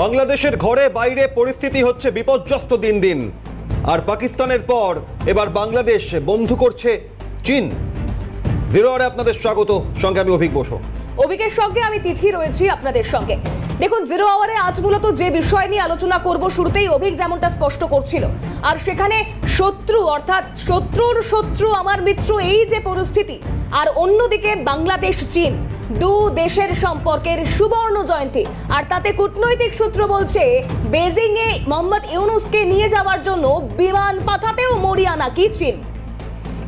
বাংলাদেশের ঘরে বাইরে পরিস্থিতি হচ্ছে বিপর্যস্ত দিন দিন। আর পাকিস্তানের পর এবার বাংলাদেশ বন্ধু করছে চীন। জিরো আপনাদের স্বাগত, সঙ্গে আমি অভিক বসু। অভিকের সঙ্গে আমি তিথি রয়েছি আপনাদের সঙ্গে। দেখুন জিরো আওয়ারে আজ মূলত যে বিষয় নিয়ে আলোচনা করব, শুরুতেই অভিক যেমনটা স্পষ্ট করছিল। আর সেখানে শত্রু, অর্থাৎ শত্রুর শত্রু আমার মিত্র, এই যে পরিস্থিতি, আর অন্যদিকে বাংলাদেশ, চীন, দু দেশের সম্পর্কের সুবর্ণ জয়ন্তী। আর তাতে কূটনৈতিক সূত্র বলছে বেজিং এ মোহাম্মদ ইউনুসকে নিয়ে যাওয়ার জন্য বিমান পাঠাতেও মরিয়া নাকি চীন?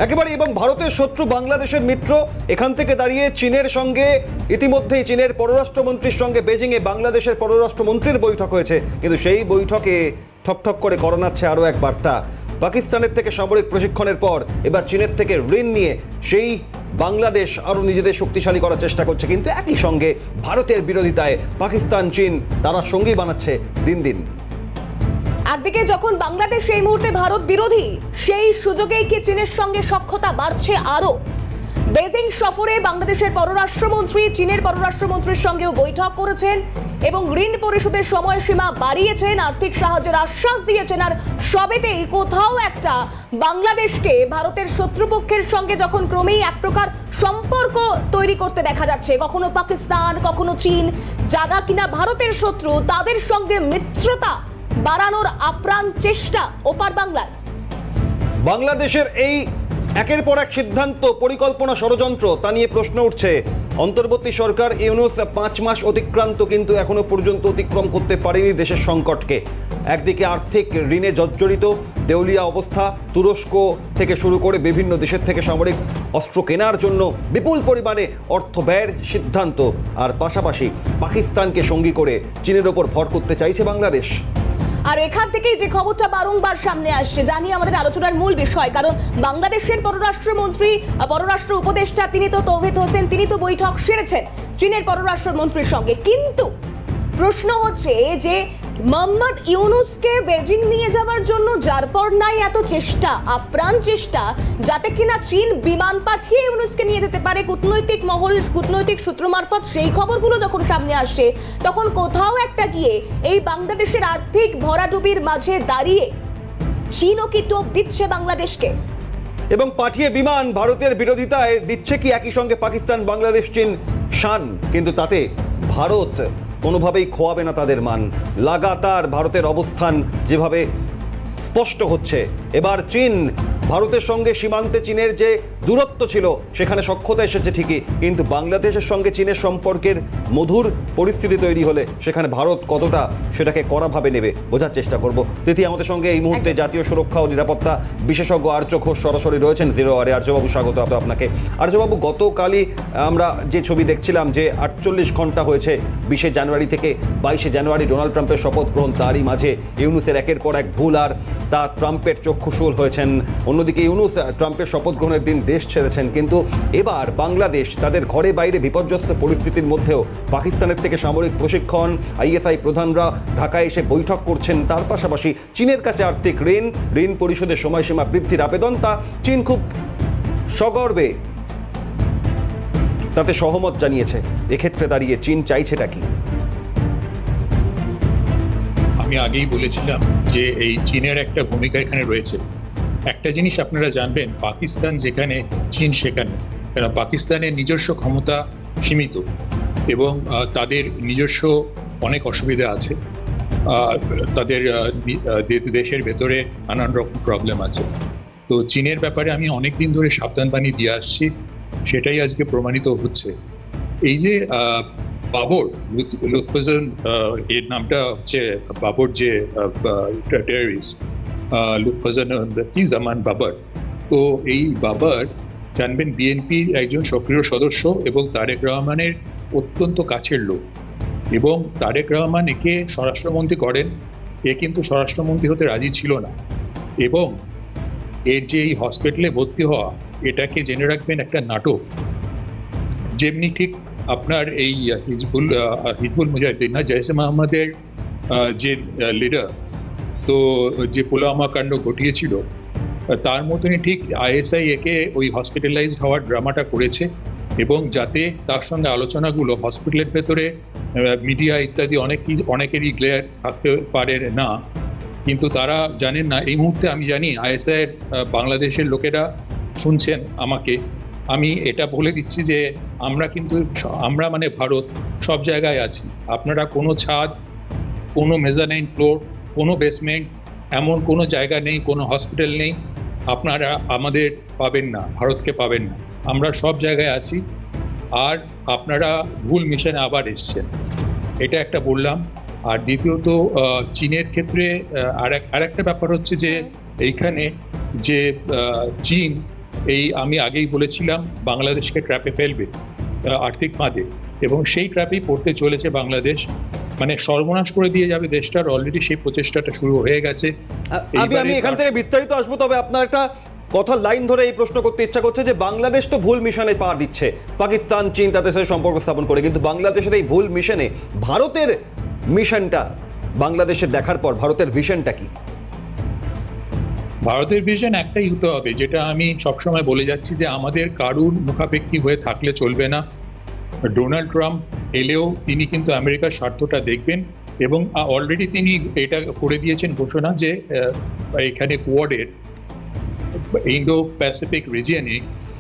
একেবারে এবং ভারতের শত্রু বাংলাদেশের মিত্র। এখান থেকে দাঁড়িয়ে চীনের সঙ্গে, ইতিমধ্যেই চীনের পররাষ্ট্রমন্ত্রীর সঙ্গে বেজিংয়ে বাংলাদেশের পররাষ্ট্রমন্ত্রীর বৈঠক হয়েছে। কিন্তু সেই বৈঠকে ঠকঠক করে করোনাচ্ছে আরও এক বার্তা। পাকিস্তানের থেকে সামরিক প্রশিক্ষণের পর এবার চীনের থেকে ঋণ নিয়ে সেই বাংলাদেশ আরও নিজেদের শক্তিশালী করার চেষ্টা করছে। কিন্তু একই সঙ্গে ভারতের বিরোধিতায় পাকিস্তান চীন তারা সঙ্গী বানাচ্ছে দিন দিন। একদিকে যখন বাংলাদেশ এই মুহূর্তে ভারত বিরোধী, সেই সুযোগেই কি চীনের সঙ্গে সক্ষতা বাড়ছে আরও বেজিং সফরে বাংলাদেশের পররাষ্ট্রমন্ত্রী, চীনের পররাষ্ট্রমন্ত্রীর সঙ্গেও বৈঠক করেছেন এবং ঋণ পরিশোধের সময়সীমা বাড়িয়েছেন, আর্থিক সাহায্যের আশ্বাস দিয়েছেন। আর সবেতেই কোথাও একটা বাংলাদেশকে ভারতের শত্রুপক্ষের সঙ্গে যখন ক্রমেই এক প্রকার সম্পর্ক তৈরি করতে দেখা যাচ্ছে, কখনো পাকিস্তান, কখনো চীন, যারা কিনা ভারতের শত্রু, তাদের সঙ্গে মিত্রতা বাড়ানোর আপ্রাণ চেষ্টা ওপার বাংলায় বাংলাদেশের এই একের পর এক সিদ্ধান্ত, পরিকল্পনা, ষড়যন্ত্র তা নিয়ে প্রশ্ন উঠছে। অন্তর্বর্তী সরকার ইউনুস পাঁচ মাস অতিক্রান্ত কিন্তু এখনও পর্যন্ত অতিক্রম করতে পারেনি দেশের সংকটকে। একদিকে আর্থিক ঋণে জর্জরিত, দেউলিয়া অবস্থা, তুরস্ক থেকে শুরু করে বিভিন্ন দেশের থেকে সামরিক অস্ত্র কেনার জন্য বিপুল পরিমাণে অর্থ ব্যয়ের সিদ্ধান্ত। আর পাশাপাশি পাকিস্তানকে সঙ্গী করে চীনের ওপর ভর করতে চাইছে বাংলাদেশ। আর এখান থেকেই যে খবরটা বারংবার সামনে আসছে জানি আমাদের আলোচনার মূল বিষয়, কারণ বাংলাদেশের পররাষ্ট্রমন্ত্রী, পররাষ্ট্র উপদেষ্টা তিনি তো তৌহিদ হোসেন, তিনি তো বৈঠক সেরেছেন চীনের পররাষ্ট্রমন্ত্রীর সঙ্গে। কিন্তু প্রশ্ন হচ্ছে যে মোহাম্মদ ইউনুসকে বেজিং নিয়ে যাওয়ার জন্য যার পর নাই এত চেষ্টা, আপ্রাণ চেষ্টা, যাতে কিনা চীন বিমান পাঠিয়ে ইউনুসকে নিয়ে যেতে পারে। কূটনৈতিক মহল, কূটনৈতিক সূত্র মারফত সেই খবরগুলো যখন সামনে আসে, তখন কোথাও একটা গিয়ে এই বাংলাদেশের আর্থিক ভরাডুবির মাঝে দাঁড়িয়ে চীনও কি টোপ দিচ্ছে বাংলাদেশকে? এবং পাঠিয়ে বিমান ভারতের বিরোধিতায় দিচ্ছে কি একই সঙ্গে পাকিস্তান, বাংলাদেশ, চীন শান? কিন্তু তাতে ভারত কোনোভাবেই খোয়াবে না তাদের মান। লাগাতার ভারতের অবস্থান যেভাবে স্পষ্ট হচ্ছে। এবার চীন ভারতের সঙ্গে সীমান্তে চীনের যে দূরত্ব ছিল সেখানে সক্ষতা এসেছে ঠিকই কিন্তু বাংলাদেশের সঙ্গে চীনের সম্পর্কের মধুর পরিস্থিতি তৈরি হলে সেখানে ভারত কতটা সেটাকে কড়াভাবে নেবে বোঝার চেষ্টা করব। তিথি আমাদের সঙ্গে এই মুহূর্তে জাতীয় সুরক্ষা ও নিরাপত্তা বিশেষজ্ঞ আর্য ঘোষ সরাসরি রয়েছেন জিরো আরে আর্যবাবু স্বাগত আপ- আপনাকে। আর্যবাবু গতকালই আমরা যে ছবি দেখছিলাম যে আটচল্লিশ ঘণ্টা হয়েছে বিশে জানুয়ারি থেকে বাইশে জানুয়ারি ডোনাল্ড ট্রাম্পের শপথ গ্রহণ তারই মাঝে ইউনুসের একের পর এক ভুল আর তা ট্রাম্পের চক্ষুশূল হয়েছেন। অন্যদিকে ইউনুস ট্রাম্পের শপথ গ্রহণের দিন দেশ ছেড়েছেন। কিন্তু এবার বাংলাদেশ তাদের ঘরে বাইরে বিপর্যস্ত পরিস্থিতির মধ্যেও পাকিস্তানের থেকে সামরিক প্রশিক্ষণ, আইএসআই প্রধানরা ঢাকায় এসে বৈঠক করছেন। তার পাশাপাশি চীনের কাছে আর্থিক ঋণ ঋণ পরিশোধের সময়সীমা বৃদ্ধির আবেদন, তা চীন খুব সগর্বে তাতে সহমত জানিয়েছে। এক্ষেত্রে দাঁড়িয়ে চীন চাইছেটা কি? আমি আগেই বলেছিলাম যে এই চীনের একটা ভূমিকা এখানে রয়েছে। একটা জিনিস আপনারা জানবেন পাকিস্তান যেখানে চীন সেখানে। কেন পাকিস্তানের নিজস্ব ক্ষমতা সীমিত এবং তাদের নিজস্ব অনেক অসুবিধা আছে। তাদের দেশের ভেতরে নানান রকম প্রবলেম আছে। তো চীনের ব্যাপারে আমি অনেক দিন ধরে সাবধানবাণী দিয়ে আসছি সেটাই আজকে প্রমাণিত হচ্ছে। এই যে বাবর লুৎ- লুৎফুজ্জামান, এর নামটা হচ্ছে বাবর যে টেররিস্ট লুৎফুজ্জামান কি জামান বাবর তো এই বাবর জানবেন বিএনপির একজন সক্রিয় সদস্য এবং তারেক রহমানের অত্যন্ত কাছের লোক। এবং তারেক রহমান একে স্বরাষ্ট্রমন্ত্রী করেন। এ কিন্তু স্বরাষ্ট্রমন্ত্রী হতে রাজি ছিল না। এবং এর যে এই হসপিটালে ভর্তি হওয়া এটাকে জেনে রাখবেন একটা নাটক। যেমনি ঠিক আপনার এই হিজবুল হিজবুল মুজাহিদ্দিন না জয়সে মোহাম্মদের আহ, যে লিডার তো যে পুলওয়ামা কাণ্ড ঘটিয়েছিল, তার মতনই ঠিক আইএসআই একে ওই হসপিটালাইজড হওয়ার ড্রামাটা করেছে এবং যাতে তার সঙ্গে আলোচনাগুলো হসপিটালের ভেতরে মিডিয়া ইত্যাদি অনেক অনেকেরই গ্লেয়ার থাকতে পারে না। কিন্তু তারা জানেন না, এই মুহূর্তে আমি জানি আইএসআই বাংলাদেশের লোকেরা শুনছেন আমাকে। আমি এটা বলে দিচ্ছি যে আমরা কিন্তু আমরা মানে ভারত সব জায়গায় আছি। আপনারা কোনো ছাদ, কোনো মেজানাইন ফ্লোর কোনো বেসমেন্ট এমন কোনো জায়গা নেই কোনো হসপিটাল নেই আপনারা আমাদের পাবেন না ভারতকে পাবেন না। আমরা সব জায়গায় আছি আর আপনারা ভুল মিশনে আবার এসছেন। এটা একটা বললাম। আর দ্বিতীয়ত চীনের ক্ষেত্রে আর এক আরেকটা ব্যাপার হচ্ছে যে এইখানে যে চীন এই আমি আগেই বলেছিলাম বাংলাদেশকে ট্র্যাপে ফেলবে আর্থিক ফাঁদে। এবং সেই ট্র্যাপেই পড়তে চলেছে বাংলাদেশ। মানে সর্বনাশ করে দিয়ে যাবে দেশটার অলরেডি সেই প্রচেষ্টাটা শুরু হয়ে গেছে। আমি আমি এখান থেকে বিস্তারিত আসব তবে আপনার একটা কথার লাইন ধরে এই প্রশ্ন করতে ইচ্ছা করছে যে বাংলাদেশ তো ভুল মিশনে পা দিচ্ছে। পাকিস্তান চীন তাদের সাথে সম্পর্ক স্থাপন করে কিন্তু বাংলাদেশের এই ভুল মিশনে ভারতের মিশনটা বাংলাদেশের দেখার পর ভারতের ভিশনটা কি? ভারতের ভিশন একটাই হতে হবে যেটা আমি সবসময় বলে যাচ্ছি যে আমাদের কারুর মুখাপেক্ষি হয়ে থাকলে চলবে না। ডোনাল্ড ট্রাম্প এলেও তিনি কিন্তু আমেরিকার স্বার্থটা দেখবেন এবং অলরেডি তিনি এটা করে দিয়েছেন ঘোষণা যে এখানে কোয়াডের ইন্ডো প্যাসিফিক রিজিয়নে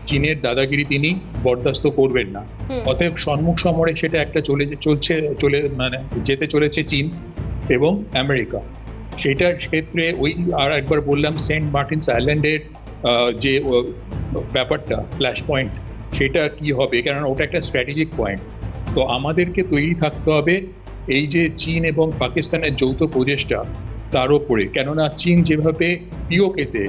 চীনের দাদাগিরি তিনি বরদাস্ত করবেন না। অতএব সম্মুখ সমরে সেটা একটা চলে চলছে চলে মানে যেতে চলেছে চীন এবং আমেরিকা। সেটার ক্ষেত্রে ওই আর একবার বললাম সেন্ট মার্টিনস আইল্যান্ডের যে ব্যাপারটা ফ্ল্যাশ পয়েন্ট সেটা কি হবে? কারণ ওটা একটা স্ট্র্যাটেজিক পয়েন্ট তো আমাদেরকে তৈরি থাকতে হবে এই যে চীন এবং পাকিস্তানের যৌথ প্রচেষ্টা তার ওপরে। কেননা চীন যেভাবে পিওকেতে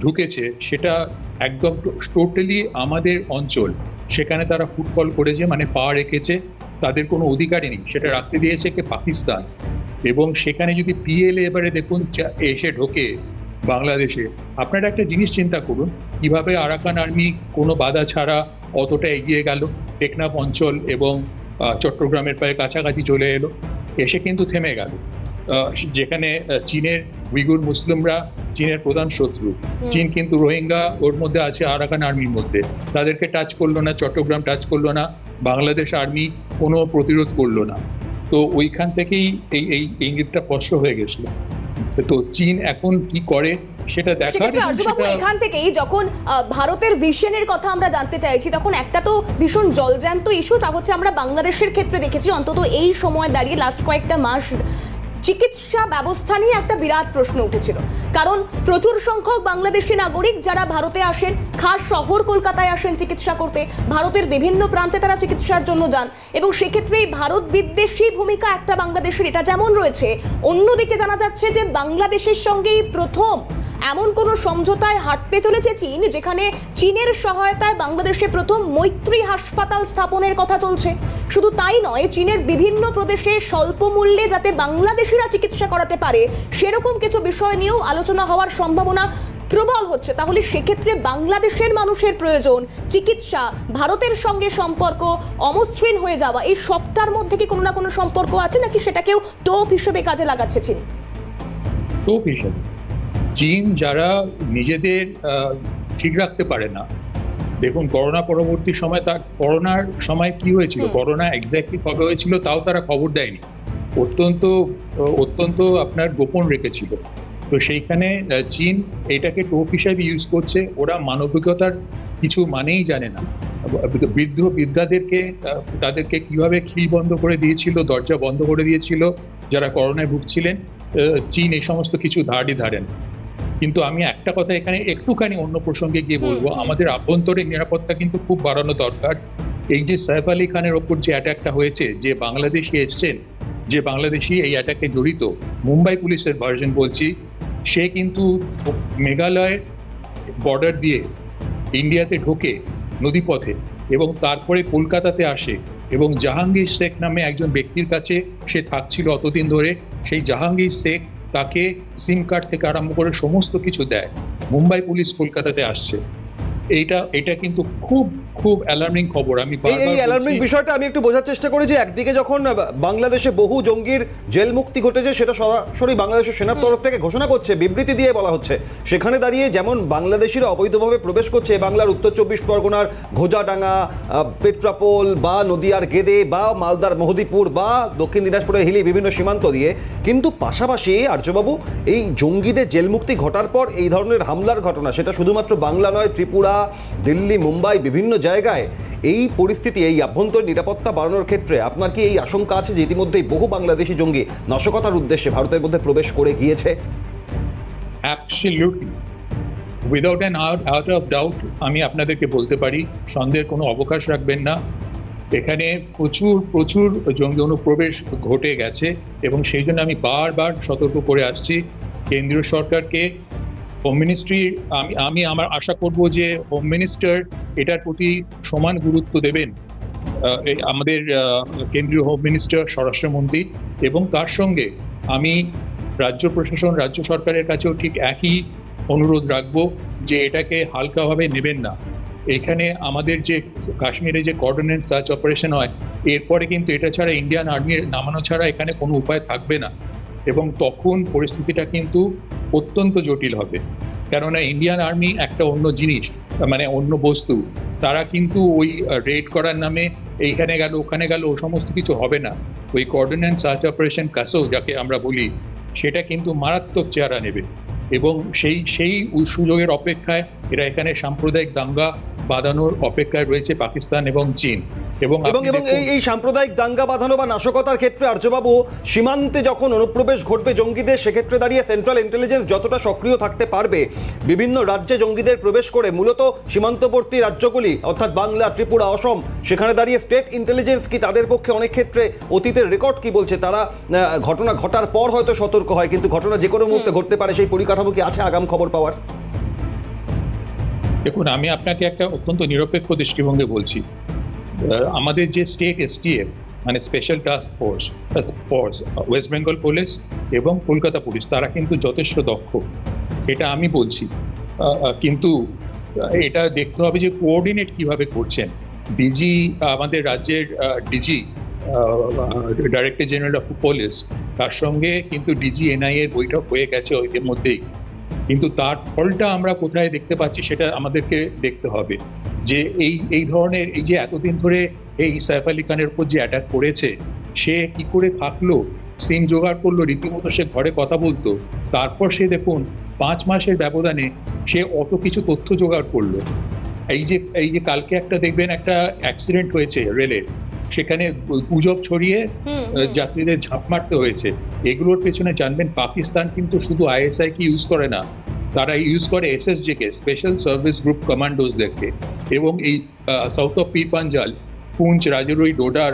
ঢুকেছে সেটা একদম টোটালি আমাদের অঞ্চল। সেখানে তারা ফুটবল করেছে মানে পা রেখেছে তাদের কোনো অধিকারই নেই। সেটা রাখতে দিয়েছে কে পাকিস্তান। এবং সেখানে যদি পিএলএ এবারে দেখুন এসে ঢোকে বাংলাদেশে। আপনারা একটা জিনিস চিন্তা করুন কীভাবে আরাকান আর্মি কোনো বাধা ছাড়া অতটা এগিয়ে গেল টেকনাফ অঞ্চল এবং চট্টগ্রামের প্রায় কাছাকাছি চলে এলো এসে কিন্তু থেমে গেল। যেখানে চীনের উইগুর মুসলিমরা চীনের প্রধান শত্রু। চীন কিন্তু রোহিঙ্গা ওর মধ্যে আছে আরাকান আর্মির মধ্যে। তাদেরকে টাচ করল না চট্টগ্রাম টাচ করল না বাংলাদেশ আর্মি কোনো প্রতিরোধ করল না। তো ওইখান থেকেই এই এই ইঙ্গিতটা স্পষ্ট হয়ে গেছিল। তো চীন এখন কি করে সেটা দেখার এখান থেকেই যখন আহ, ভারতের ভিশনের কথা আমরা জানতে চাইছি তখন একটা তো ভীষণ জলজ্যান্ত ইস্যু তা হচ্ছে আমরা বাংলাদেশের ক্ষেত্রে দেখেছি অন্তত এই সময় দাঁড়িয়ে লাস্ট কয়েকটা মাস চিকিৎসা ব্যবস্থা নিয়ে একটা বিরাট প্রশ্ন উঠেছিল। কারণ প্রচুর সংখ্যক বাংলাদেশি নাগরিক যারা ভারতে আসেন, খাস শহর কলকাতায় আসেন চিকিৎসা করতে, ভারতের বিভিন্ন প্রান্তে তারা চিকিৎসার জন্য যান এবং সেক্ষেত্রে এই ভারত বিদ্বেষী ভূমিকা একটা বাংলাদেশের, এটা যেমন রয়েছে, অন্যদিকে জানা যাচ্ছে যে বাংলাদেশের সঙ্গেই প্রথম এমন কোনো সমঝোতায় হাঁটতে চলেছে চীন, যেখানে চীনের সহায়তায় বাংলাদেশে প্রথম মৈত্রী হাসপাতাল স্থাপনের কথা চলছে। শুধু তাই নয়, চীনের বিভিন্ন প্রদেশে স্বল্প মূল্যে যাতে বাংলাদেশিরা চিকিৎসা করাতে পারে, সেরকম কিছু বিষয় নিয়েও আলোচনা হওয়ার সম্ভাবনা প্রবল হচ্ছে। তাহলে সেক্ষেত্রে বাংলাদেশের মানুষের প্রয়োজন চিকিৎসা, ভারতের সঙ্গে সম্পর্ক, অমসৃণ হয়ে যাওয়া, এই সবটার মধ্যে কি কোনো না কোনো সম্পর্ক আছে নাকি সেটাকেও টোপ হিসেবে কাজে লাগাচ্ছে চীন? টোপ হিসেবে। চীন যারা নিজেদের ঠিক রাখতে পারে না। দেখুন করোনা পরবর্তী সময় তার করোনার সময় কি হয়েছিল? করোনা এক্স্যাক্টলি কবে হয়েছিল তাও তারা খবর দেয়নি। অত্যন্ত অত্যন্ত আপনার গোপন রেখেছিল। তো সেইখানে চীন এটাকে টোপ হিসাবে ইউজ করছে। ওরা মানবিকতার কিছু মানেই জানে না। বৃদ্ধ বৃদ্ধাদেরকে তাদেরকে কীভাবে খিল বন্ধ করে দিয়েছিল দরজা বন্ধ করে দিয়েছিল যারা করোনায় ভুগছিলেন চীন এই সমস্ত কিছু ধারই ধারেন। কিন্তু আমি একটা কথা এখানে একটুখানি অন্য প্রসঙ্গে গিয়ে বলব। আমাদের আভ্যন্তরীণ নিরাপত্তা কিন্তু খুব বাড়ানো দরকার। এই যে সাইফ আলী খানের ওপর যে অ্যাটাকটা হয়েছে যে বাংলাদেশি এসছেন যে বাংলাদেশি এই অ্যাটাকে জড়িত মুম্বাই পুলিশের ভার্জন বলছি সে কিন্তু মেঘালয় বর্ডার দিয়ে ইন্ডিয়াতে ঢোকে নদীপথে এবং তারপরে কলকাতাতে আসে এবং জাহাঙ্গীর শেখ নামে একজন ব্যক্তির কাছে সে থাকছিল অতদিন ধরে। সেই জাহাঙ্গীর শেখ তাকে সিম কার্ড থেকে আরম্ভ করে সমস্ত কিছু দেয়। মুম্বাই পুলিশ কলকাতাতে আসছে। এইটা এটা কিন্তু খুব খুব অ্যালার্মিং খবর আমি এই অ্যালার্মিং বিষয়টা আমি একটু বোঝার চেষ্টা করি যে একদিকে যখন বাংলাদেশে বহু জঙ্গির জেল মুক্তি ঘটেছে সেটা সরাসরি বাংলাদেশের সেনার তরফ থেকে ঘোষণা করছে বিবৃতি দিয়ে বলা হচ্ছে। সেখানে দাঁড়িয়ে যেমন বাংলাদেশিরা অবৈধভাবে প্রবেশ করছে বাংলার উত্তর চব্বিশ পরগনার ঘোজাডাঙ্গা পেট্রাপোল বা নদিয়ার গেদে বা মালদার মহদীপুর বা দক্ষিণ দিনাজপুরের হিলি বিভিন্ন সীমান্ত দিয়ে। কিন্তু পাশাপাশি আর্যবাবু এই জঙ্গিদের জেল মুক্তি ঘটার পর এই ধরনের হামলার ঘটনা সেটা শুধুমাত্র বাংলা নয় ত্রিপুরা দিল্লি, মুম্বাই বিভিন্ন জায়গায় এই পরিস্থিতি, এই আভ্যন্তরীণ নিরাপত্তা বাড়ানোর ক্ষেত্রে আপনার কি এই আশঙ্কা আছে যে ইতিমধ্যেই বহু বাংলাদেশি জঙ্গি নাশকতার উদ্দেশ্যে ভারতের মধ্যে প্রবেশ করে গিয়েছে? Without an out out of doubt আমি আপনাদেরকে বলতে পারি, সন্দেহের কোনো অবকাশ রাখবেন না। এখানে প্রচুর প্রচুর জঙ্গি অনুপ্রবেশ ঘটে গেছে এবং সেই জন্য আমি বারবার সতর্ক করে আসছি। কেন্দ্রীয় সরকারকে হোম মিনিস্ট্রি আমি আমি আমার আশা করব যে হোম মিনিস্টার এটার প্রতি সমান গুরুত্ব দেবেন আমাদের কেন্দ্রীয় হোম মিনিস্টার স্বরাষ্ট্রমন্ত্রী এবং তার সঙ্গে আমি রাজ্য প্রশাসন, রাজ্য সরকারের কাছেও ঠিক একই অনুরোধ রাখব যে এটাকে হালকাভাবে নেবেন না। এখানে আমাদের যে কাশ্মীরে যে কোঅর্ডিনেট সার্চ অপারেশন হয়, এরপরে কিন্তু এটা ছাড়া ইন্ডিয়ান আর্মির নামানো ছাড়া এখানে কোনো উপায় থাকবে না। এবং তখন পরিস্থিতিটা কিন্তু অত্যন্ত জটিল হবে। কেননা ইন্ডিয়ান আর্মি একটা অন্য জিনিস মানে অন্য বস্তু। তারা কিন্তু ওই রেড করার নামে এইখানে গেল, ওখানে গেল, ও সমস্ত কিছু হবে না। ওই কোঅর্ডিনেন্স সার্চ অপারেশন কাসো যাকে আমরা বলি, সেটা কিন্তু মারাত্মক চেহারা নেবে। এবং সেই সেই সুযোগের অপেক্ষায় এরা এখানে সাম্প্রদায়িক দাঙ্গা বাঁধানোর অপেক্ষায় রয়েছে পাকিস্তান এবং চীন। এবং এবং এবং এই এই সাম্প্রদায়িক দাঙ্গা বাঁধানো বা নাশকতার ক্ষেত্রে আর্যবাবু সীমান্তে যখন অনুপ্রবেশ ঘটবে জঙ্গিদের সেক্ষেত্রে দাঁড়িয়ে সেন্ট্রাল ইন্টেলিজেন্স যতটা সক্রিয় থাকতে পারবে বিভিন্ন রাজ্যে জঙ্গিদের প্রবেশ করে মূলত সীমান্তবর্তী রাজ্যগুলি অর্থাৎ বাংলা ত্রিপুরা অসম সেখানে দাঁড়িয়ে স্টেট ইন্টেলিজেন্স কি তাদের পক্ষে অনেক ক্ষেত্রে অতীতের রেকর্ড কি বলছে? তারা আহ, ঘটনা ঘটার পর হয়তো সতর্ক হয় কিন্তু ঘটনা যে কোনো মুহূর্তে ঘটতে পারে সেই পরিকাঠামো কি আছে আগাম খবর পাওয়ার? দেখুন, আমি আপনাকে একটা অত্যন্ত নিরপেক্ষ দৃষ্টিভঙ্গি বলছি। আমাদের যে স্টেট এসটিএফ মানে special task force force, West Bengal police এবং কলকাতা পুলিশ, তারা কিন্তু যথেষ্ট দক্ষ। এটা আমি বলছি। কিন্তু এটা দেখতে হবে যে কোঅর্ডিনেট কীভাবে করছেন। ডিজি, আমাদের রাজ্যের DG director general of police, তার সঙ্গে কিন্তু ডিজি এনআই এর বৈঠক হয়ে গেছে এর মধ্যেই। কিন্তু তার ফলটা আমরা কোথায় দেখতে পাচ্ছি সেটা আমাদেরকে দেখতে হবে। যে এই এই ধরনের, এই যে এতদিন ধরে এই সাইফ আলী খানের উপর যে অ্যাটাক করেছে, সে কি করে থাকল? সিম জোগাড় করল, রীতিমতো সে ঘরে কথা বলতো। তারপর সে দেখুন, পাঁচ মাসের ব্যবধানে সে অত কিছু তথ্য জোগাড় করল। এই যে এই যে কালকে একটা দেখবেন একটা অ্যাক্সিডেন্ট হয়েছে রেলের সেখানে গুজব ছড়িয়ে যাত্রীদের ঝাঁপ মারতে হয়েছে। এগুলোর পেছনে জানবেন পাকিস্তান কিন্তু শুধু আইএসআই কি ইউজ করে না তারা ইউজ করে এস এসএসজি কে স্পেশাল সার্ভিস গ্রুপ কমান্ডোজদেরকে এবং এই south of P Panjal Poonch Rajouri Doda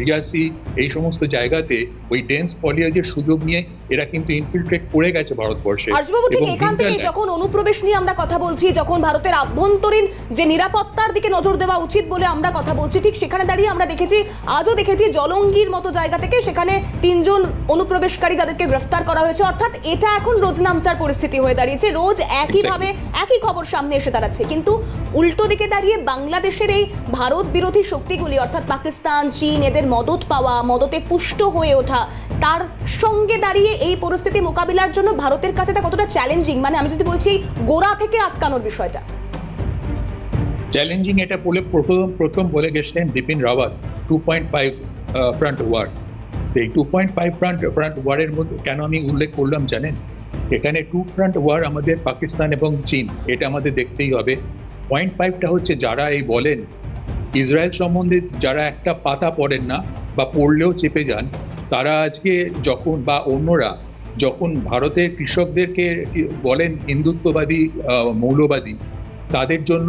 Reasi এই সমস্ত জায়গাতে ওই ডেন্স ফলিয়াজের সুযোগ নিয়ে এরা কিন্তু ইনফিলট্রেট করে গেছে ভারতবর্ষে। আর্যবাবু ঠিক এখান থেকে যখন অনুপ্রবেশ নিয়ে আমরা কথা বলছি যখন ভারতের আভ্যন্তরীণ যে নিরাপত্তার দিকে নজর দেওয়া উচিত বলে আমরা কথা বলছি ঠিক সেখানে দাঁড়িয়ে আমরা দেখেছি আজও দেখেছি জলঙ্গির মতো জায়গা থেকে সেখানে তিনজন অনুপ্রবেশকারী যাদেরকে গ্রেফতার করা হয়েছে। অর্থাৎ এটা এখন রোজ নামচার পরিস্থিতি হয়ে দাঁড়িয়েছে। রোজ একইভাবে একই খবর সামনে এসে দাঁড়াচ্ছে। কিন্তু উল্টো দিকে দাঁড়িয়ে বাংলাদেশের এই ভারত বিরোধী শক্তিগুলি অর্থাৎ পাকিস্তান, চীন, এদের মদত পাওয়া, মদতে পুষ্ট হয়ে ওঠা, তার সঙ্গে দাঁড়িয়ে এই পরিস্থিতি মোকাবিলার জন্য ভারতের কাছে তা কতটা চ্যালেঞ্জিং মানে আমি যদি বলছি, গোড়া থেকে আটকানোর বিষয়টা। চ্যালেঞ্জিং এটা বলে প্রথম প্রথম বলে গেছিলেন Bipin Rawat two point five front war এই two point five front front ওয়ারের মধ্যে কেন আমি উল্লেখ করলাম জানেন? এখানে টু ফ্রন্ট ওয়ার আমাদের পাকিস্তান এবং চীন, এটা আমাদের দেখতেই হবে। পয়েন্ট ফাইভটা হচ্ছে যারা এই বলেন ইসরায়েল সম্বন্ধে যারা একটা পাতা পড়েন না বা পড়লেও চেপে যান, তারা আজকে যখন বা অন্যরা যখন ভারতের কৃষকদেরকে বলেন হিন্দুত্ববাদী মৌলবাদী, তাদের জন্য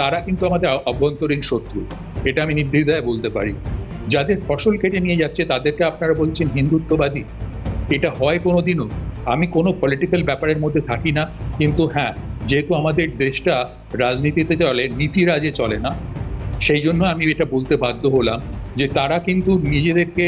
তারা কিন্তু আমাদের অভ্যন্তরীণ শত্রু। এটা আমি নির্দ্বিধায় বলতে পারি। যাদের ফসল কেটে নিয়ে যাচ্ছে, তাদেরকে আপনারা বলছেন হিন্দুত্ববাদী। এটা হয় কোনোদিনও। আমি কোনো পলিটিক্যাল ব্যাপারের মধ্যে থাকি না, কিন্তু হ্যাঁ যেহেতু আমাদের দেশটা রাজনীতিতে চলে, নীতিরাজে চলে না সেই জন্য আমি এটা বলতে বাধ্য হলাম যে তারা কিন্তু নিজেদেরকে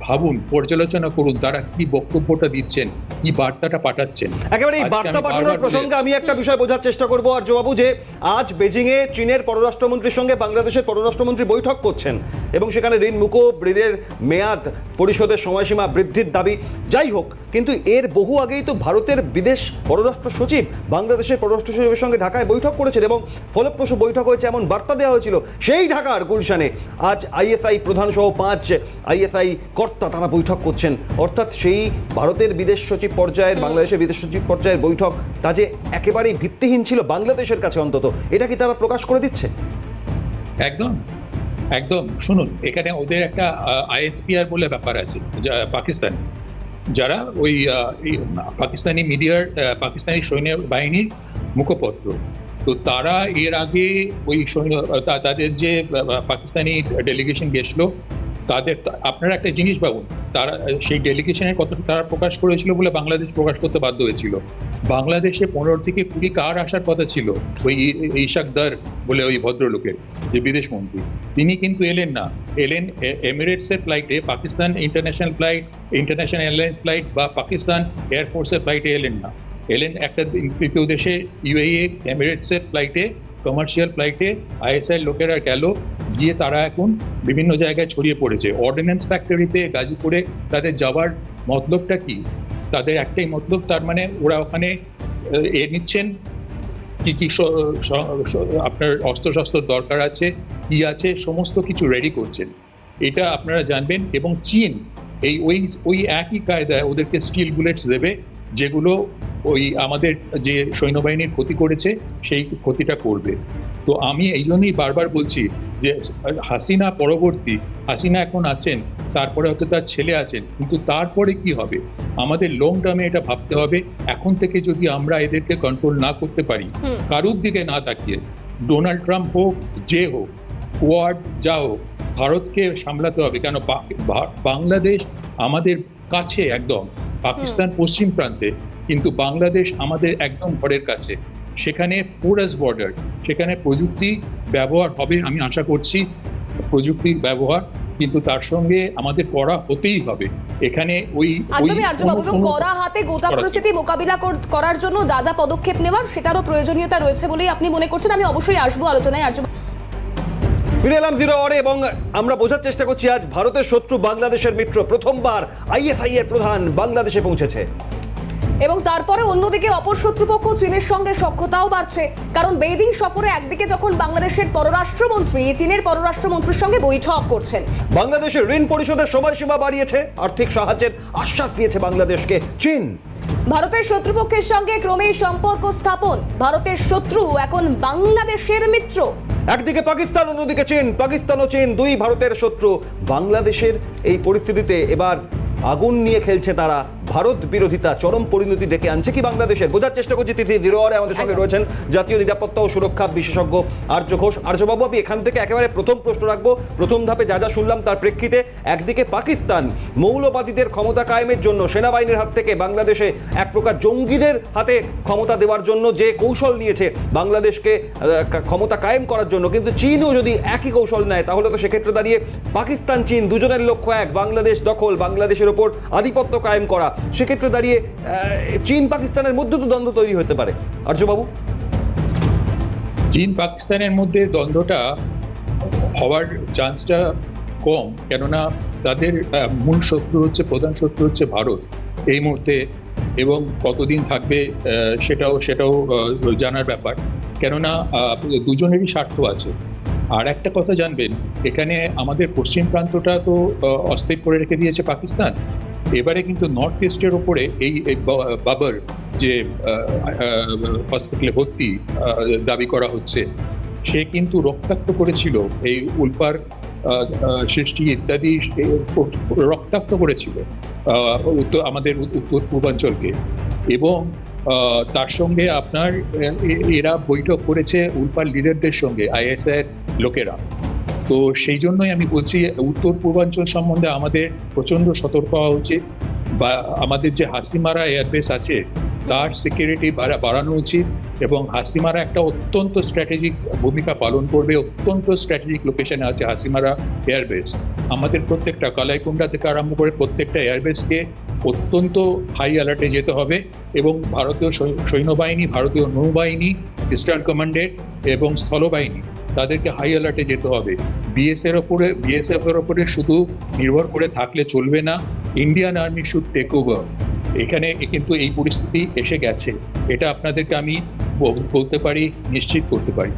ভাবুন পর্যালোচনা করুন তারা কি বক্তব্যটা দিচ্ছেন কি বার্তাটা পাঠাচ্ছেন। একেবারে এই বার্তা পাঠানোর প্রসঙ্গে আমি একটা বিষয় বোঝার চেষ্টা করব আর্যবাবু যে আজ বেজিং এ চীনের পররাষ্ট্রমন্ত্রীর সঙ্গে বাংলাদেশের পররাষ্ট্রমন্ত্রী বৈঠক করছেন এবং সেখানে ঋণ মুকুব ঋণের মেয়াদ পরিশোধের সময়সীমা বৃদ্ধির দাবি যাই হোক কিন্তু এর বহু আগেই তো ভারতের বিদেশ পররাষ্ট্র সচিব বাংলাদেশের পররাষ্ট্র সচিবের সঙ্গে ঢাকায় বৈঠক করেছেন এবং ফলপ্রসূ বৈঠক হয়েছে এমন বার্তা দেওয়া হয়েছিল সেই ঢাকার গুলশানে। আজ আইএসআই প্রধান সহ পাঁচ আইএসআই কর্তা তারা বৈঠক করছেন। অর্থাৎ সেই ভারতের বিদেশ সচিব পর্যায়ের বাংলাদেশের বিদেশ সচিব পর্যায়ের বৈঠক তা যে একেবারেই ভিত্তিহীন ছিল বাংলাদেশের কাছে অন্তত এটা কি তারা প্রকাশ করে দিচ্ছে? একদম একদম। শুনুন এখানে ওদের একটা আইএসপিআর বলে ব্যাপার আছে যা পাকিস্তান। যারা ওই পাকিস্তানি মিডিয়ার পাকিস্তানি সৈন্য বাহিনীর মুখপত্র তো তারা এর আগে ওই সৈন্য তাদের যে পাকিস্তানি ডেলিগেশন গেছিল তাদের আপনারা একটা জিনিস ভাবুন, তারা, সেই ডেলিগেশনের কথাটা তারা প্রকাশ করেছিল বলে বাংলাদেশ প্রকাশ করতে বাধ্য হয়েছিল। বাংলাদেশে পনেরো থেকে কুড়ি কার আসার কথা ছিল, ওই ইশাক দার বলে ওই ভদ্রলোকের, যে বিদেশ মন্ত্রী। তিনি কিন্তু এলেন না। এলেন এমিরেটসের ফ্লাইটে Pakistan international flight international airlines flight বা পাকিস্তান এয়ারফোর্সের ফ্লাইটে এলেন না। এলেন একটা তৃতীয় দেশে ইউএই এমিরেটসের ফ্লাইটে কমার্শিয়াল ফ্লাইটে আইএসআই লোকেরা গেল গিয়ে তারা এখন বিভিন্ন জায়গায় ছড়িয়ে পড়েছে। অর্ডিন্যান্স ফ্যাক্টরিতে গাজীপুরে তাদের যাওয়ার মতলবটা কি? তাদের একটাই মতলব, তার মানে ওরা ওখানে, এ নিচ্ছেন? কি কি আপনার অস্ত্রশস্ত্র দরকার আছে, কি আছে, সমস্ত কিছু রেডি করছেন। এটা আপনারা জানবেন এবং চীন এই, ওই ওই একই কায়দায় ওদেরকে স্টিল বুলেটস দেবে, যেগুলো ওই আমাদের যে সৈন্যবাহিনীর ক্ষতি করেছে, সেই ক্ষতিটা করবে। তো আমি এই জন্যই বারবার বলছি যে হাসিনা পরবর্তী হাসিনা এখন আছেন তারপরে হয়তো তার ছেলে আছেন কিন্তু তারপরে কি হবে? আমাদের লং টার্মে এটা ভাবতে হবে এখন থেকে যদি আমরা এদেরকে কন্ট্রোল না করতে পারি কারুর দিকে না তাকিয়ে ডোনাল্ড ট্রাম্প হোক যে হোক কোয়াড যা হোক ভারতকে সামলাতে হবে কেন বাংলাদেশ আমাদের কাছে একদম পাকিস্তান পশ্চিম প্রান্তে কিন্তু বাংলাদেশ আমাদের একদম ঘরের কাছে। সেখানে পোরাস বর্ডার সেখানে প্রযুক্তি ব্যবহার হবে আমি আশা করছি প্রযুক্তির ব্যবহার কিন্তু তার সঙ্গে আমাদের করা হতেই হবে। এখানে ওই ওই একদমই আর্যবাবু এবং কোনো- হাতে গোটা পরিস্থিতি মোকাবিলা করার জন্য যা যা পদক্ষেপ নেওয়ার সেটারও প্রয়োজনীয়তা রয়েছে বলেই আপনি মনে করছেন। আমি অবশ্যই আসব আলোচনায় আর্য ফিরে এলাম জিরো আওয়ারে এবং আমরা বোঝার চেষ্টা করছি আজ ভারতের শত্রু বাংলাদেশের মিত্র প্রথমবার আইএসআই এর প্রধান বাংলাদেশে পৌঁছেছে। এবং তারপরে অন্যদিকে অপর শত্রুপক্ষ চীনের সঙ্গে সখ্যতাও বাড়ছে। কারণ বেইজিং সফরে একদিকে যখন বাংলাদেশের পররাষ্ট্রমন্ত্রী চীনের পররাষ্ট্রমন্ত্রীর সঙ্গে বৈঠক করছেন। বাংলাদেশের ঋণ পরিশোধের সময়সীমা বাড়িয়েছে আর্থিক সাহায্যের আশ্বাস দিয়েছে বাংলাদেশকে চীন। ভারতের শত্রুপক্ষের সঙ্গে ক্রমেই সম্পর্ক স্থাপন। ভারতের শত্রু এখন বাংলাদেশের মিত্র। একদিকে পাকিস্তান অন্যদিকে চীন। পাকিস্তান ও চীন দুই ভারতের শত্রু। বাংলাদেশের এই পরিস্থিতিতে এবার আগুন নিয়ে খেলছে তারা ভারত বিরোধিতা চরম পরিণতি ডেকে আনছে কি বাংলাদেশের? বোঝার চেষ্টা করছি তিথি জিরো আমাদের সঙ্গে রয়েছেন জাতীয় নিরাপত্তা ও সুরক্ষা বিশেষজ্ঞ আর্য ঘোষ। আর্যবাবু আমি এখান থেকে একেবারে প্রথম প্রশ্ন রাখব। প্রথম ধাপে যা যা শুনলাম তার প্রেক্ষিতে একদিকে পাকিস্তান মৌলবাদীদের ক্ষমতা কায়েমের জন্য সেনাবাহিনীর হাত থেকে বাংলাদেশে এক প্রকার জঙ্গিদের হাতে ক্ষমতা দেওয়ার জন্য যে কৌশল নিয়েছে বাংলাদেশকে ক্ষমতা কায়েম করার জন্য। কিন্তু চীনও যদি একই কৌশল নেয় তাহলে তো সেক্ষেত্রে দাঁড়িয়ে পাকিস্তান চীন দুজনের লক্ষ্য এক। বাংলাদেশ দখল বাংলাদেশের ওপর আধিপত্য কায়েম করা। সেক্ষেত্রে দাঁড়িয়ে চীন পাকিস্তানের মধ্যে তো দ্বন্দ্ব তৈরি হতে পারে। আর্যবাবু? চীন পাকিস্তানের মধ্যে দ্বন্দ্বটা হওয়ার চান্সটা কম, কেননা তাদের মূল শত্রু হচ্ছে, প্রধান শত্রু হচ্ছে ভারত এই মুহূর্তে, এবং কতদিন থাকবে সেটাও সেটাও জানার ব্যাপার। কেননা দুজনেরই স্বার্থ আছে। আর একটা কথা জানবেন, এখানে আমাদের পশ্চিম প্রান্তটা তো অস্থির করে রেখে দিয়েছে পাকিস্তান। এবারে কিন্তু নর্থ ইস্টের ওপরে এই বাবার যে হসপিটালে ভর্তি দাবি করা হচ্ছে, সে কিন্তু রক্তাক্ত করেছিল। এই উল্ফার সৃষ্টি ইত্যাদি রক্তাক্ত করেছিল উত্তর, আমাদের উত্তর পূর্বাঞ্চলকে। এবং তার সঙ্গে আপনার এরা বৈঠক করেছে উল্ফার লিডারদের সঙ্গে আইএসআই লোকেরা। তো সেই জন্যই আমি বলছি, উত্তর পূর্বাঞ্চল সম্বন্ধে আমাদের প্রচণ্ড সতর্ক হওয়া উচিত বা আমাদের যে হাসিমারা এয়ারবেস আছে, তার সিকিউরিটি বাড়ানো উচিত এবং হাসিমারা একটা অত্যন্ত স্ট্র্যাটেজিক ভূমিকা পালন করবে, অত্যন্ত স্ট্র্যাটেজিক লোকেশনে আছে হাসিমারা এয়ারবেস। আমাদের প্রত্যেকটা কালাইকুন্ডা থেকে আরম্ভ করে প্রত্যেকটা এয়ারবেসকে অত্যন্ত হাই অ্যালার্টে যেতে হবে এবং ভারতীয় সৈন্যবাহিনী, ভারতীয় নৌবাহিনী ইস্টার্ন কমান্ডেড এবং স্থলবাহিনী তাদেরকে হাই অ্যালার্টে যেতে হবে। বিএস এর ওপরে বিএসএফ এর ওপরে শুধু নির্ভর করে থাকলে চলবে না Indian army should take over এখানে কিন্তু এই পরিস্থিতি এসে গেছে। এটা আপনাদেরকে আমি বলতে পারি, নিশ্চিত করতে পারি।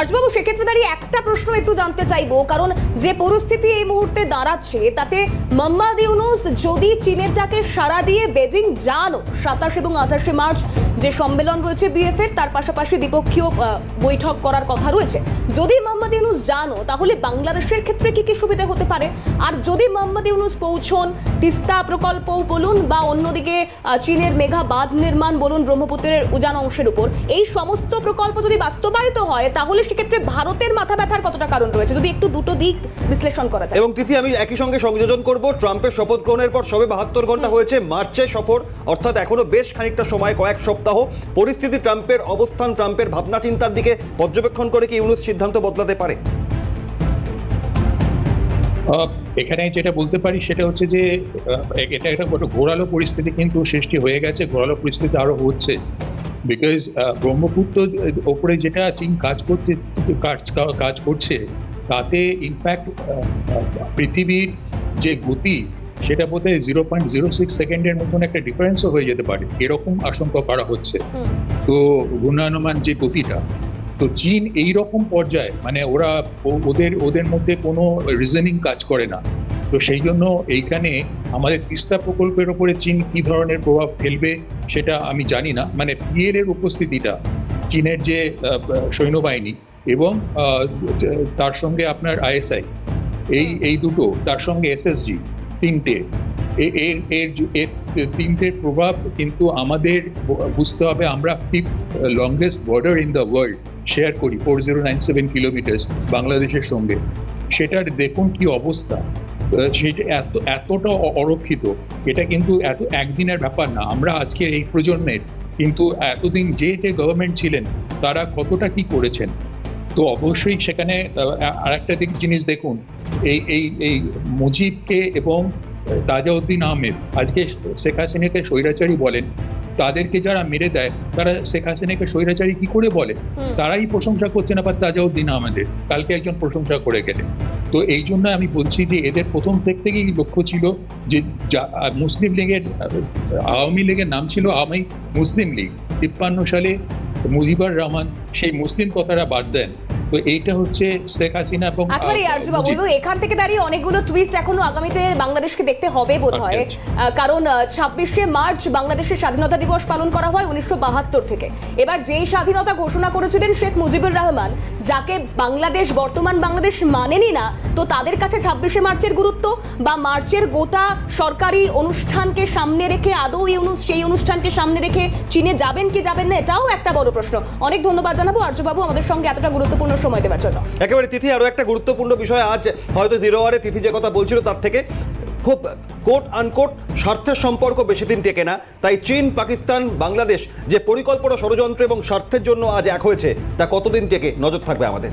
আর্যবাবু, সেক্ষেত্রে দাঁড়িয়ে একটা প্রশ্ন একটু জানতে চাইব। কারণ যে পরিস্থিতি এই মুহূর্তে দাঁড়াচ্ছে, তাতে মোহাম্মদ ইউনুস যদি চীনের ডাকে সাড়া দিয়ে বেজিং যানও, সাতাশ এবং আঠাশে মার্চ যে সম্মেলন রয়েছে বিএফ এর, তার পাশাপাশি দ্বিপক্ষীয় বৈঠক করার কথা রয়েছে। যদি মোহাম্মদ ইউনুস জানো তাহলে বাংলাদেশের ক্ষেত্রে কি কি সুবিধা হতে পারে? আর যদি মোহাম্মদ ইউনুস পৌঁছন, তিস্তা প্রকল্প বলুন বা অন্যদিকে চীনের মেঘা বাঁধ নির্মাণ বলুন ব্রহ্মপুত্রের উজান অংশের উপর, এই সমস্ত প্রকল্প যদি বাস্তবায়িত হয়, তাহলে সেক্ষেত্রে ভারতের মাথা ব্যথার কতটা কারণ রয়েছে? যদি একটু দুটো দিক বিশ্লেষণ করা যায়। এবং তিথি আমি একই সঙ্গে সংযোজন করব। ট্রাম্পের শপথ গ্রহণের পর সবে বাহাত্তর ঘণ্টা হয়েছে মার্চে সফর। অর্থাৎ এখনও বেশ খানিকটা সময় কয়েক সপ্তাহ। পরিস্থিতি ট্রাম্পের অবস্থান ট্রাম্পের ভাবনা চিন্তার দিকে পর্যবেক্ষণ করে কি ইউনুস সিদ্ধান্ত বদলাতে পারে? আহ, এখানে যেটা বলতে পারি সেটা হচ্ছে যে আহ, এটা একটা ঘোরালো পরিস্থিতি কিন্তু সৃষ্টি হয়ে গেছে। ঘোরালো পরিস্থিতি আরও হচ্ছে। বিকজ ব্রহ্মপুত্র ওপরে যেটা চীন কাজ করছে কাজ কাজ করছে তাতে ইনফ্যাক্ট পৃথিবীর যে গতি সেটা বোধ হয় জিরো পয়েন্ট জিরো সিক্স সেকেন্ডের মতন একটা ডিফারেন্সও হয়ে যেতে পারে। এরকম আশঙ্কা করা হচ্ছে। তো ঘূর্ণায়মান যে গতিটা তো চীন এই রকম পর্যায়ে মানে ওরা ওদের ওদের মধ্যে কোনো রিজনিং কাজ করে না। তো সেই জন্য এইখানে আমাদের তিস্তা প্রকল্পের ওপরে চীন কি ধরনের প্রভাব ফেলবে সেটা আমি জানি না। মানে পিএল এর উপস্থিতিটা চীনের যে সৈন্যবাহিনী এবং তার সঙ্গে আপনার আইএসআই এই এই দুটো তার সঙ্গে এসএসজি তিনটে এর এর তিনটের প্রভাব কিন্তু আমাদের বুঝতে হবে আমরা fifth longest border in the world share করি four zero nine seven kilometre বাংলাদেশের সঙ্গে। সেটার দেখুন কি অবস্থা। সেটা এত, এতটা অরক্ষিত, এটা কিন্তু এত, একদিনের ব্যাপার না। আমরা আজকের এই প্রজন্মের কিন্তু এতদিন যে যে গভর্নমেন্ট ছিলেন, তারা কতটা কি করেছেন? তো অবশ্যই সেখানে আর একটা দিক জিনিস দেখুন, এই এই এই মুজিবকে এবং তাজাউদ্দিন আহমেদ আজকে শেখ হাসিনাকে স্বৈরাচারী বলেন। তাদেরকে যারা মেরে দেয় তারা শেখ হাসিনাকে স্বৈরাচারী কি করে বলে? তারাই প্রশংসা করছেন আবার তাজাউদ্দিন আহমেদের। কালকে একজন প্রশংসা করে গেলেন। তো এই জন্য আমি বলছি যে এদের প্রথম থেকে থেকেই লক্ষ্য ছিল যে যা- মুসলিম লীগের আওয়ামী লীগের নাম ছিল আওয়ামী মুসলিম লীগ। তিপ্পান্ন সালে মুজিবুর রহমান সেই মুসলিম কথাটা বাদ দেন। তো এইটা হচ্ছে শেখ হাসিনা এবং একেবারে এখান থেকে দাঁড়িয়ে অনেকগুলো টুইস্ট এখনও আগামীতে বাংলাদেশকে দেখতে হবে বোধ হয় আচ্ছা, কারণ ছাব্বিশে মার্চ বাংলাদেশের স্বাধীনতা দিবস পালন করা হয় উনিশশো বাহাত্তর থেকে। এবার যেই স্বাধীনতা ঘোষণা করেছিলেন শেখ মুজিবুর রহমান যাকে বাংলাদেশ বর্তমান বাংলাদেশ মানেনি না তো তাদের কাছে ছাব্বিশে মার্চের গুরুত্ব বা মার্চের গোটা সরকারি অনুষ্ঠানকে সামনে রেখে আদৌ ইউনুস সেই অনুষ্ঠানকে সামনে রেখে চীনে যাবেন কি যাবেন না এটাও একটা বড় প্রশ্ন। অনেক ধন্যবাদ জানাব। আর্যবাবু আমাদের সঙ্গে এতটা গুরুত্বপূর্ণ সময় দেওয়ার জন্য। একেবারে তিথি, আরও একটা গুরুত্বপূর্ণ বিষয়, আজ হয়তো জিরো আওয়ারে তিথি যে কথা বলছিল, তার থেকে খুব কোট আনকোট স্বার্থের সম্পর্ক বেশি দিন টেকে না। তাই চীন, পাকিস্তান, বাংলাদেশ যে পরিকল্পনা ষড়যন্ত্র এবং স্বার্থের জন্য আজ এক হয়েছে, তা কতদিন টেকে? নজর থাকবে আমাদের।